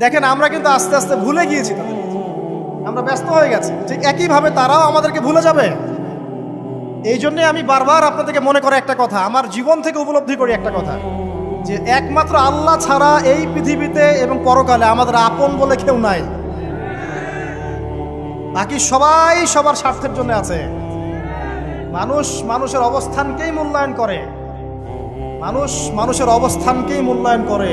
দেখেন, আমরা কিন্তু আস্তে আস্তে ভুলে গিয়েছি আমরা ব্যস্ত হয়ে গেছি। ঠিক একইভাবে তারাও আমাদেরকে ভুলে যাবে। এই জন্যে আমি বারবার আপনাদেরকে মনে করে একটা কথা, আমার জীবন থেকে উপলব্ধি করি একটা কথা, যে একমাত্র আল্লাহ ছাড়া এই পৃথিবীতে এবং পরকালে আমাদের আপন বলে কেউ নাই। বাকি সবাই সবার স্বার্থের জন্য আছে। মানুষ মানুষের অবস্থানকেই মূল্যায়ন করে। মানুষ মানুষের অবস্থানকেই মূল্যায়ন করে।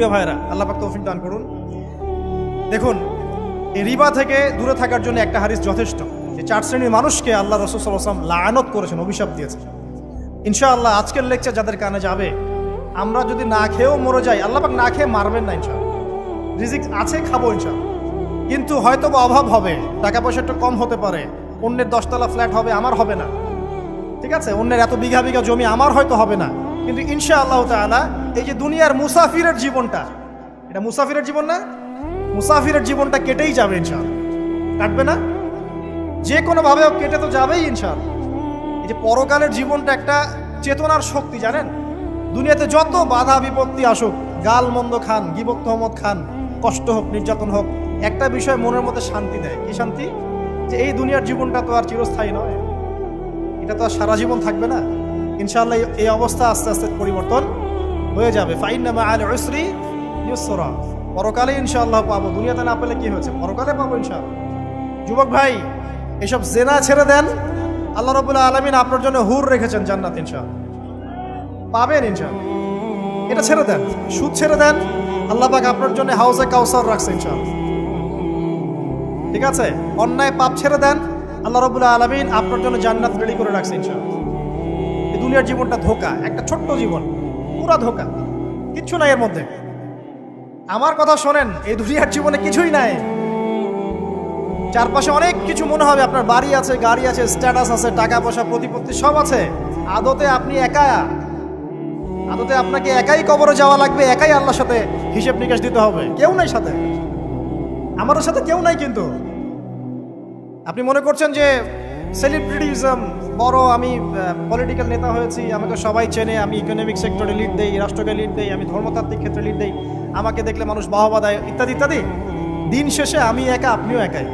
প্রিয় ভাইরা আল্লাহ পাক তৌফিক দান করুন। দেখুন রিবা থেকে দূরে থাকার জন্য একটা হারিস যথেষ্ট। যে চার শ্রেণির মানুষকে আল্লাহ রসুল সাল্লাম লায়নত করেছেন, অভিশাপ দিয়েছেন। ইনশাআল্লাহ আজকের লেকচার যাদের কানে যাবে, আমরা যদি না খেয়েও মরে যাই, আল্লাহ পাক না খেয়ে মারবেন না ইনশাআল্লাহ। রিজিক আছে, খাব ইনশাআল্লাহ। কিন্তু হয়তো বা অভাব হবে টাকা পয়সা একটু কম হতে পারে, অন্যের দশতলা ফ্ল্যাট হবে, আমার হবে না। ঠিক আছে? অন্যের এত বিঘা বিঘা জমি, আমার হয়তো হবে না। কিন্তু ইনশা আল্লাহ তাআলা এই যে দুনিয়ার মুসাফিরের জীবনটা, এটা মুসাফিরের জীবন না, মুসাফিরের জীবনটা কেটেই যাবে ইনশাআল্লাহ। কাটবে না? যে কোনোভাবে কেটে তো যাবেই ইনশাআল্লাহ। এই যে পরকালের জীবনটা একটা চেতনার শক্তি, জানেন? দুনিয়াতে যত বাধা বিপত্তি আসুক, গাল মন্দ খান গিবক তহমদ খান, কষ্ট হোক, নির্যাতন হোক, একটা বিষয় মনের মধ্যে শান্তি দেয়। কি শান্তি? যে এই দুনিয়ার জীবনটা তো আর চিরস্থায়ী নয়। এটা তো আর সারা জীবন থাকবে না। ইনশাআল্লাহ এই- এই অবস্থা আস্তে আস্তে পরিবর্তন হয়ে যাবে। ফাইন্নামা আল উসরি ইউসরা। পরকালে ইনশাআল্লাহ পাবো। দুনিয়াতে না পেলে কি হয়েছে? পরকালে পাবো ইনশাআল্লাহ। যুবক ভাই, এসব জেনা ছেড়ে দেন। আল্লাহ রবুল্লাহ আলমিন আপনার জন্য হুর রেখেছেন জান্নাত ইনশাআল্লাহ। পাবেন ইনশাআল্লাহ। এটা ছেড়ে দেন। সুদ ছেড়ে দেন। আল্লাহ পাক আপনার জন্য হাউসে কাউসার রাখছে ইনশাআল্লাহ। ঠিক আছে? অন্যায় পাপ ছেড়ে দেন। আল্লাহ রবুল্লাহ আলমিন আপনার জন্য জান্নাত রেডি করে রাখছে ইনশাআল্লাহ। এই দুনিয়ার জীবনটা ধোকা। একটা ছোট্ট জীবন। পুরা ধোকা। কিচ্ছু নাই এর মধ্যে। আমার কথা শোনেন, এই দুনিয়ার জীবনে কিছুই নাই। চারপাশে অনেক কিছু মনে হবে, আপনার বাড়ি আছে, গাড়ি আছে স্ট্যাটাস আছে টাকা পয়সা প্রতিপত্তি সব আছে। আদতে আপনি একা। আদতে আপনাকে একাই কবরে যাওয়া লাগবে, একাই আল্লাহর সাথে হিসেব নিকাশ দিতে হবে। কেউ নাই সাথে। আমাদের সাথে কেউ নাই কিন্তু। আপনি মনে করছেন যে সেলিব্রিটিজম বড় আমি পলিটিক্যাল নেতা হয়েছি, আমাকে সবাই চেনে, আমি ইকোনমিক সেক্টরে লিড দেই, রাষ্ট্রকে লিড দেই, আমি ধর্মতাত্ত্বিক ক্ষেত্রে লিড দেই। আমাকে দেখলে মানুষ বাহবা দেয়, ইত্যাদি ইত্যাদি। দিন শেষে আমি একা, আপনিও একাই।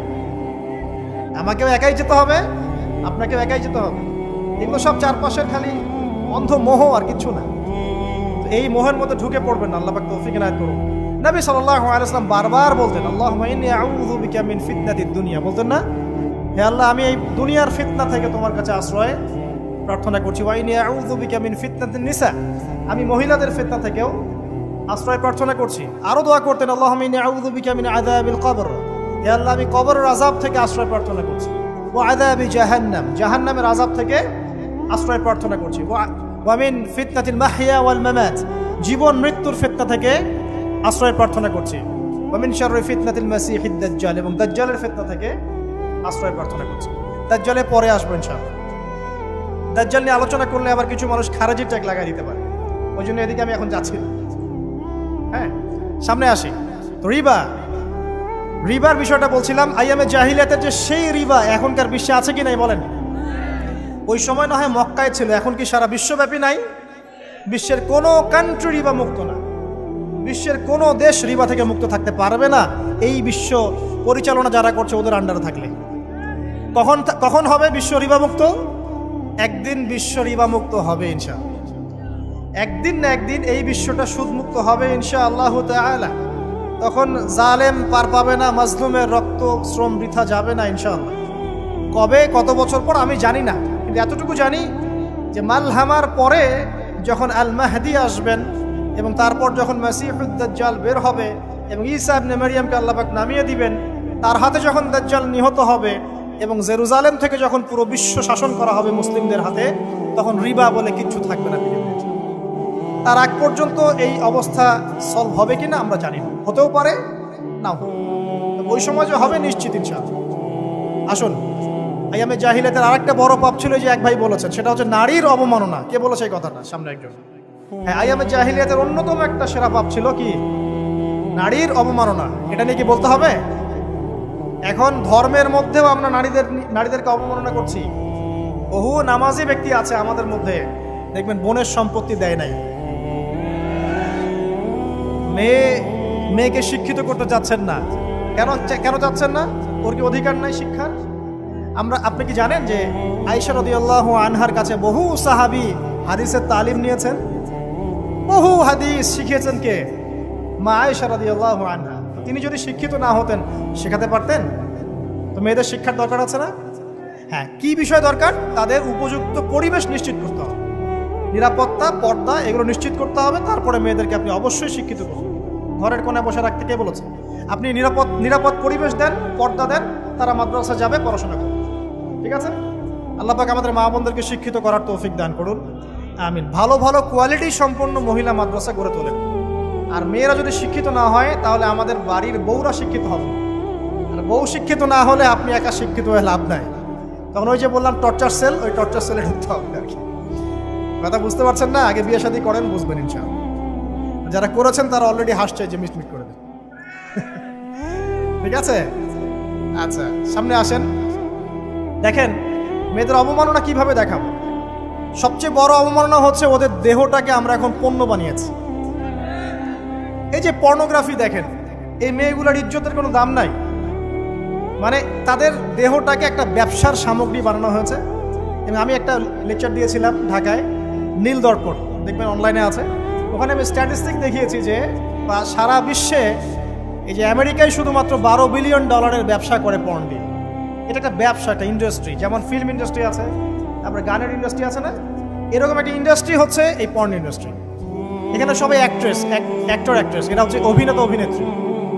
আমাকেও একাই যেতে হবে, আপনাকেও একাই যেতে হবে। এগুলো সব চারপাশের খালি অন্ধ মোহ আর কিছু না। এই মোহের মধ্যে ঢুকে পড়বেন, আল্লাহ পাক তৌফিক এনায়েত করুন। নবী সাল্লাল্লাহু আলাইহি ওয়াসাল্লাম বারবার বলতেন বিকা মিন ফিতনাতিদ দুনিয়া। বলতেন না হে আল্লাহ, আমি এই দুনিয়ার ফিতনা থেকে তোমার কাছে আশ্রয় প্রার্থনা করছি। ওয়া ইন্নী আউযু বিকা মিন ফিতনাতিন নিসা। আমি মহিলাদের ফিতনা থেকেও আশ্রয় প্রার্থনা করছি। আরও দোয়া করতেন, আল্লাহুম্মা ইন্নী আউযু বিকা মিন আযাবিল কবর। হে আল্লাহ, আমি কবরের আযাব থেকে আশ্রয় প্রার্থনা করছি। ও আযাবি জাহান্নাম, জাহান্নামের আযাব থেকে আশ্রয় প্রার্থনা করছি। ওয়া- ওয়ামিন ফিতনাতিল মাহিয়া ওয়াল মামাত, জীবন মৃত্যুর ফিতনা থেকে আশ্রয় প্রার্থনা করছি। ওয়ামিন শাররি ফিতনাতিল মাসিহিদ দাজ্জাল, এবং দাজ্জালের ফিতনা থেকে আশ্রয় প্রার্থনা করছি। দাজ্জালে পরে আসব ইনশাআল্লাহ। দাজ্জাল নিয়ে আলোচনা করলে আবার কিছু মানুষ খারাজির ট্যাগ লাগাই দিতে পারে। ওই জন্য এদিকে আমি এখন যাচ্ছি না। হ্যাঁ সামনে আসি। তো রিবা, রিবার বিষয়টা বলছিলাম আইয়ামে জাহিলিয়াতের যে সেই রিবা এখনকার বিশ্বে আছে কি নাই বলেন? ওই সময় না হয় মক্কায় ছিল, এখন কি সারা বিশ্বব্যাপী নাই? বিশ্বের কোনো কান্ট্রি রিবা মুক্ত না। বিশ্বের কোনো দেশ রিবা থেকে মুক্ত থাকতে পারবে না। এই বিশ্ব পরিচালনা যারা করছে, ওদের আন্ডারে থাকলে। কখন কখন হবে বিশ্ব রিবা মুক্ত? একদিন বিশ্ব রিবা মুক্ত হবে ইনশা একদিন না একদিন এই বিশ্বটা সুদমুক্ত হবে ইনশা আল্লাহ তাআলা। তখন জালেম পার পাবে না, মাজলুমের রক্ত, শ্রম বৃথা যাবে না ইনশাআল্লাহ। কবে, কত বছর পর আমি জানি না, কিন্তু এতটুকু জানি যে মালহামার পরে যখন আল মাহদি আসবেন এবং তারপর যখন মাসিহুদ্দাজ্জাল বের হবে এবং ঈসা ইবনে মারিয়ামকে আল্লাপাক নামিয়ে দিবেন, তার হাতে যখন দাজ্জাল নিহত হবে এবং জেরুজালেম থেকে যখন পুরো বিশ্ব শাসন করা হবে মুসলিমদের হাতে, তখন রিবা বলে কিচ্ছু থাকবে না তার আগ পর্যন্ত এই অবস্থা সলভ হবে কিনা আমরা জানি না। হতেও পারে না ওই সময় হবে নিশ্চিত ইনশাআল্লাহ। আসুন, আইয়ামে জাহিলাতের আরেকটা বড় পাপ ছিল যে এক ভাই বলেছেন, সেটা হচ্ছে নারীর অবমাননা। কে বলেছে এই কথাটা? সামনে একজন। হ্যাঁ আইয়ামে জাহিলিয়াতের অন্যতম একটা সেরা পাপ ছিল কি? নারীর অবমাননা। এটা নিয়ে কি বলতে হবে? এখন ধর্মের মধ্যেও আমরা নারীদের নারীদেরকে অবমাননা করছি। বহু নামাজি ব্যক্তি আছে আমাদের মধ্যে। দেখবেন বোনের সম্পত্তি দেয় নাই। মেয়ে, মেয়েকে শিক্ষিত করতে যাচ্ছেন না। কেন কেন যাচ্ছেন না? ওর কি অধিকার নাই শিক্ষার? আমরা, আপনি কি জানেন যে আইসা রদিয়াল্লাহ আনহার কাছে বহু সাহাবি হাদিসের তালিম নিয়েছেন? বহু হাদিস শিখিয়েছেন কে? মা আয়েশা রাদিয়াল্লাহু আনহা। তিনি যদি শিক্ষিত না হতেন, শেখাতে পারতেন? তো মেয়েদের শিক্ষার দরকার আছে না? হ্যাঁ কি বিষয় দরকার? তাদের উপযুক্ত পরিবেশ নিশ্চিত করতে হবে। নিরাপত্তা, পর্দা, এগুলো নিশ্চিত করতে হবে। তারপরে মেয়েদেরকে আপনি অবশ্যই শিক্ষিত করুন। ঘরের কোণে বসে রাখতে কে বলেছে? আপনি নিরাপদ নিরাপদ পরিবেশ দেন, পর্দা দেন, তারা মাদ্রাসা যাবে, পড়াশোনা করবে। ঠিক আছে? আল্লাহ পাক আমাদের মা বোনদেরকে শিক্ষিত করার তৌফিক দান করুন। আমিন। ভালো ভালো কোয়ালিটি সম্পন্ন মহিলা মাদ্রাসা গড়ে তোলেন। আর মেয়েরা যদি শিক্ষিত না হয়, তাহলে আমাদের বাড়ির বউরা শিক্ষিত হবে। আর বউ শিক্ষিত না হলে আপনি একা শিক্ষিত হয়ে লাভ নাই। তখন ওই যে বললাম টর্চার সেল ওই টর্চার সেলে ঢুকতে হবে আর কি। কথা বুঝতে পারছেন না? আগে বিয়ে শাদী করেন, বুঝবেন ইনশাআল্লাহ। যারা করেছেন, তারা অলরেডি হাসছে যে মিটমিট করে দেন। ঠিক আছে? আচ্ছা সামনে আসেন। দেখেন, মেয়েদের অবমাননা কীভাবে দেখাবো? সবচেয়ে বড় অবমাননা হচ্ছে ওদের দেহটাকে আমরা এখন পণ্য বানিয়েছি। এই যে পর্নোগ্রাফি দেখেন, এই মেয়েগুলোর ইজ্জতের কোনো দাম নাই। মানে তাদের দেহটাকে একটা ব্যবসার সামগ্রী বানানো হয়েছে। এবং আমি একটা লেকচার দিয়েছিলাম ঢাকায় নীল দর্পণ দেখবেন অনলাইনে আছে। ওখানে আমি স্ট্যাটিস্টিক দেখিয়েছি যে সারা বিশ্বে এই যে আমেরিকায় শুধুমাত্র বারো বিলিয়ন ডলারের ব্যবসা করে পর্ন দিয়ে এটা একটা ব্যবসা, একটা ইন্ডাস্ট্রি যেমন ফিল্ম ইন্ডাস্ট্রি আছে, তারপরে গানের ইন্ডাস্ট্রি আছে না? এরকম একটা ইন্ডাস্ট্রি হচ্ছে এই পর্ন ইন্ডাস্ট্রি এখানে সবাই অ্যাক্ট্রেস অ্যাক্টর অ্যাক্ট্রেস এটা হচ্ছে অভিনেতা, অভিনেত্রী।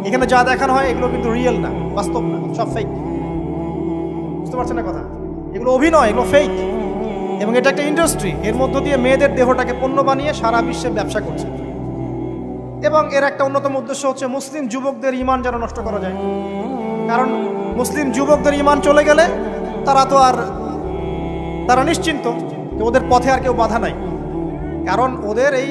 এখানে যা দেখানো হয়, এগুলো কিন্তু রিয়েল না, বাস্তব না, সব ফেক বুঝতে পারছেন না কথা? এগুলো অভিনয়, এগুলো ফেক এবং এটা একটা ইন্ডাস্ট্রি এর মধ্য দিয়ে মেয়েদের দেহটাকে পণ্য বানিয়ে সারা বিশ্বে ব্যবসা করছে। এবং এর একটা অন্যতম উদ্দেশ্য হচ্ছে মুসলিম যুবকদের ইমান যেন নষ্ট করা যায়। কারণ মুসলিম যুবকদের ইমান চলে গেলে তারা তো আর, তারা নিশ্চিন্ত যে ওদের পথে আর কেউ বাধা নাই। কারণ ওদের এই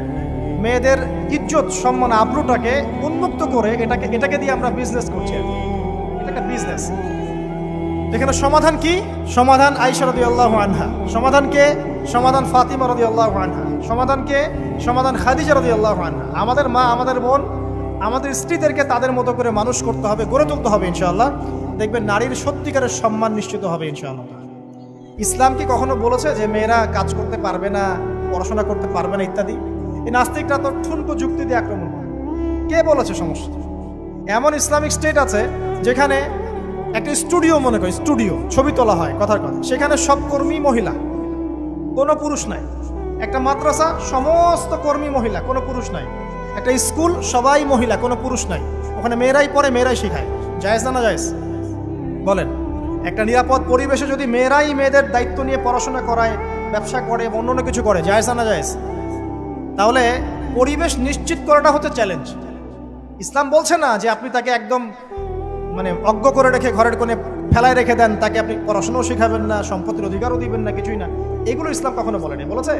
মেয়েদের ইজ্জত সম্মান আব্রুটাকে উন্মুক্ত করে এটাকে এটাকে দিয়ে আমরা বিজনেস করছি এটা একটা বিজনেস এখানে সমাধান কি? সমাধান আইসা রদি আল্লাহ আনহা। সমাধান কে? সমাধান ফাতিমা রদি আল্লাহ আনহা। সমাধান কে? সমাধান খাদিজা রদি আল্লাহ আনহা। আমাদের মা, আমাদের বোন, আমাদের স্ত্রীদেরকে তাদের মতো করে মানুষ করতে হবে, গড়ে তুলতে হবে ইনশাআল্লাহ। দেখবেন নারীর সত্যিকারের সম্মান নিশ্চিত হবে ইনশাআল্লাহ। ইসলাম কি কখনো বলেছে যে মেয়েরা কাজ করতে পারবে না, পড়াশোনা করতে পারবে না, ইত্যাদি? এই নাস্তিকরা তো ঠুনকো যুক্তি দিয়ে আক্রমণ করে। কে বলেছে সমস্যা? এমন ইসলামিক স্টেট আছে যেখানে একটা স্টুডিও মনে করি স্টুডিও, ছবি তোলা হয়, কথার কথা। সেখানে সব কর্মী মহিলা, কোনো পুরুষ নাই। একটা মাদ্রাসা, সমস্ত কর্মী মহিলা, কোনো পুরুষ নাই। একটা স্কুল, সবাই মহিলা, কোনো পুরুষ নাই। ওখানে মেয়েরাই পড়ে, মেয়েরাই শেখায়। জায়েজ না না বলেন, একটা নিরাপদ পরিবেশে যদি মেয়েরাই মেয়েদের দায়িত্ব নিয়ে পড়াশোনা করায়, ব্যবসা করে অন্য কিছু করে, জায়েজ না না তাহলে পরিবেশ নিশ্চিত করাটা হচ্ছে চ্যালেঞ্জ ইসলাম বলছে না যে আপনি তাকে একদম মানে অজ্ঞ করে রেখে ঘরের কোণে ফেলায় রেখে দেন, তাকে আপনি পড়াশোনাও শেখাবেন না, সম্পত্তির অধিকারও দিবেন না, কিছুই না। এগুলো ইসলাম কখনো বলেনি, বলেছে?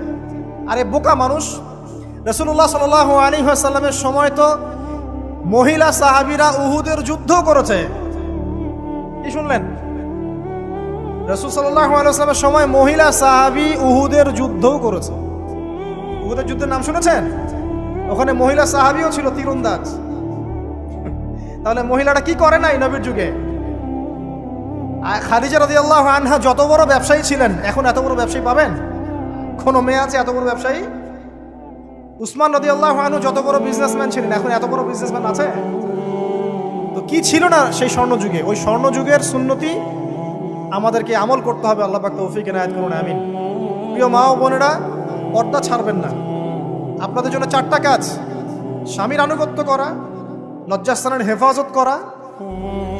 আরে বোকা মানুষ রসুল্লাহ সাল আলী সাল্লামের সময় তো মহিলা সাহাবিরা উহুদের যুদ্ধ করেছে। কি শুনলেন? রসুল সাল্লামের সময় মহিলা সাহাবি উহুদের যুদ্ধও করেছে। উহুদের যুদ্ধের নাম শুনেছেন? ওখানে মহিলা সাহাবিও ছিল, তীরন্দাজ। তাহলে মহিলাটা কি করে নাই নবীর যুগে? খাদিজা রদি আল্লাহ আনহা যত বড় ব্যবসায়ী ছিলেন, এখন এত বড় ব্যবসায়ী পাবেন? কোনো মেয়ে আছে এত বড় ব্যবসায়ী? উসমান রদি আল্লাহ আনহু যত বড় বিজনেসম্যান ছিলেন, এখন এত বড় বিজনেসম্যান আছে? তো কি ছিল না সেই স্বর্ণ যুগে? ওই স্বর্ণ যুগের সুন্নতি আমাদেরকে আমল করতে হবে, আল্লাহ পাক তৌফিক এনায়েত করুন, আমিন। প্রিয় মা ও বোনেরা, পর্দা ছাড়বেন না। আপনাদের জন্য চারটা কাজ। স্বামীর আনুগত্য করা, লজ্জাস্থানের হেফাজত করা,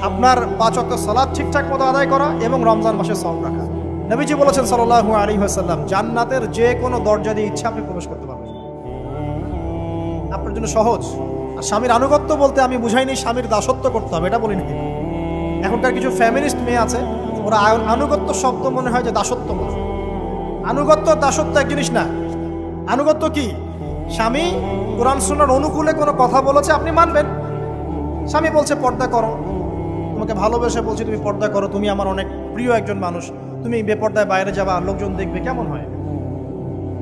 আপনার পাঁচ অক্ট সালাদ ঠিকঠাক মতো আদায় করা এবং রমজান মাসে সব রাখা। নবীজি বলেছেন সাল্লাল্লাহু আলী হাসাল্লাম জান্নাতের যে কোনো দরজা দিয়ে ইচ্ছা আপনি প্রবেশ করতে পারবেন। আপনার জন্য সহজ। আর স্বামীর আনুগত্য বলতে আমি বুঝাইনি, স্বামীর দাসত্ব করতে হবে, এটা বলিনি এখনকার কিছু ফ্যামিলিস্ট মেয়ে আছে, ওরা আনুগত্য শব্দ মনে হয় যে দাসত্ব মনে আনুগত্য দাসত্ব এক জিনিস না। আনুগত্য কি? স্বামী, কোরআন সুন্নার অনুকূলে কোনো কথা বলেছে, আপনি মানবেন। স্বামী বলছে, পর্দা করো। তোমাকে ভালোবেসে বলছি, তুমি পর্দা করো। তুমি আমার অনেক প্রিয় একজন মানুষ। তুমি বেপর্দায় বাইরে যাবা লোকজন দেখবে, কেমন হয়?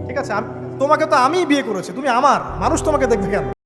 ঠিক আছে তোমাকে তো আমিই বিয়ে করেছি, তুমি আমার। মানুষ তোমাকে দেখবে কেন?